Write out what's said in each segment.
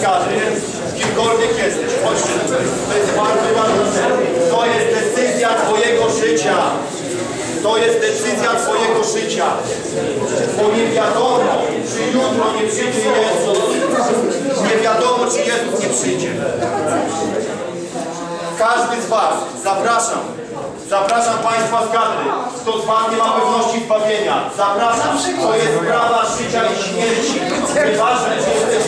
skady. Kimkolwiek jesteś, chodźcie. To jest bardzo ważne. To jest decyzja Twojego życia. To jest decyzja Twojego życia. Bo nie wiadomo, czy jutro nie przyjdzie Jezus. Nie wiadomo, czy Jezus nie przyjdzie. Każdy z Was, zapraszam, zapraszam Państwa z kadry. Kto z Was nie ma pewności zbawienia, zapraszam. To jest sprawa życia i śmierci. Nieważne, czy jesteś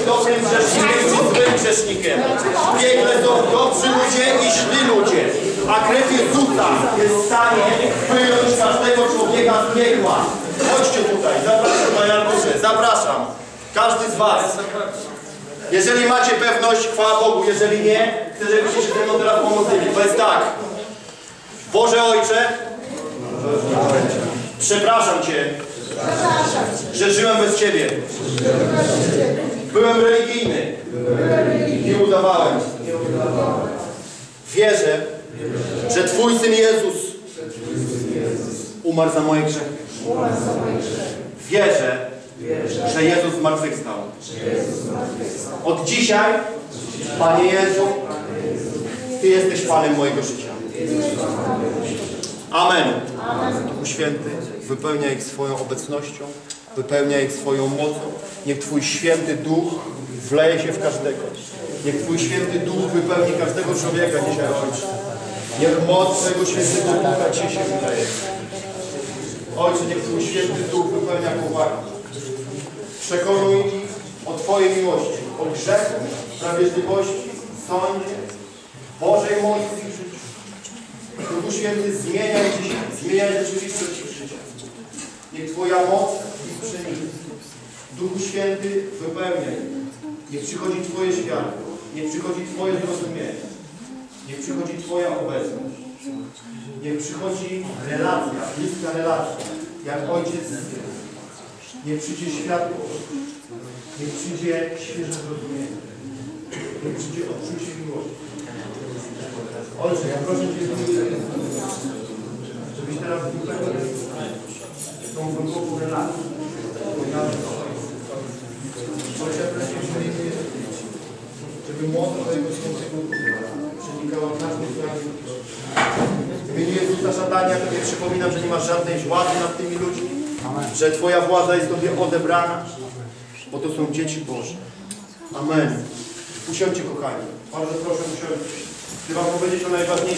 grzesznikiem. W piekle są dobrzy ludzie i źli ludzie. A krew Jezusa jest w stanie wyjąć każdego człowieka z piekła. Chodźcie tutaj, zapraszam na Jankusze, zapraszam. Każdy z Was. Jeżeli macie pewność, chwała Bogu. Jeżeli nie, chcę, żebyście się mną teraz pomodlili. To jest tak. Boże Ojcze, przepraszam Cię, że żyłem bez Ciebie. Byłem religijny udawałem. Wierzę, że Twój Syn Jezus umarł za moje grzechy. Wierzę, że Jezus zmartwychwstał. Od dzisiaj, Panie Jezu, Ty jesteś Panem mojego życia. Amen. Duchu Święty, wypełnia ich swoją obecnością, wypełnia ich swoją mocą. Niech Twój Święty Duch wleje się w każdego. Niech Twój Święty Duch wypełni każdego człowieka dzisiaj, Ojcze. Niech moc Twojego Świętego Ducha Ci się wydaje. Ojcze, niech Twój Święty Duch wypełnia powagę. Przekonuj ich o Twojej miłości, o grzechu, sprawiedliwości, sądzie, Bożej mocy w ich życiu. Duchu Święty, zmieniaj dzisiaj, zmieniaj rzeczywistość ich życia. Niech Twoja moc ich przenika. Duchu Święty, wypełniaj. Niech przychodzi Twoje światło, niech przychodzi Twoje zrozumienie, niech przychodzi Twoja obecność. Niech przychodzi relacja, bliska relacja, jak ojciec z. Niech przyjdzie światło, niech przyjdzie świeże zrozumienie, niech przyjdzie odczucie miłości. Ojcze, ja proszę Cię, żebyś teraz wypełnił tą głęboką relację. Ojcze, ja proszę Cię, żeby moc Twojego Świętego Ducha przenikała w każdy fragment w imieniu Jezusa szatania Tobie przypominam, że nie masz żadnej władzy nad tymi ludźmi. Że Twoja władza jest Tobie odebrana, bo to są dzieci Boże. Amen. Usiądźcie kochani. Bardzo proszę usiądźcie. Chcę Wam powiedzieć o najważniejszym.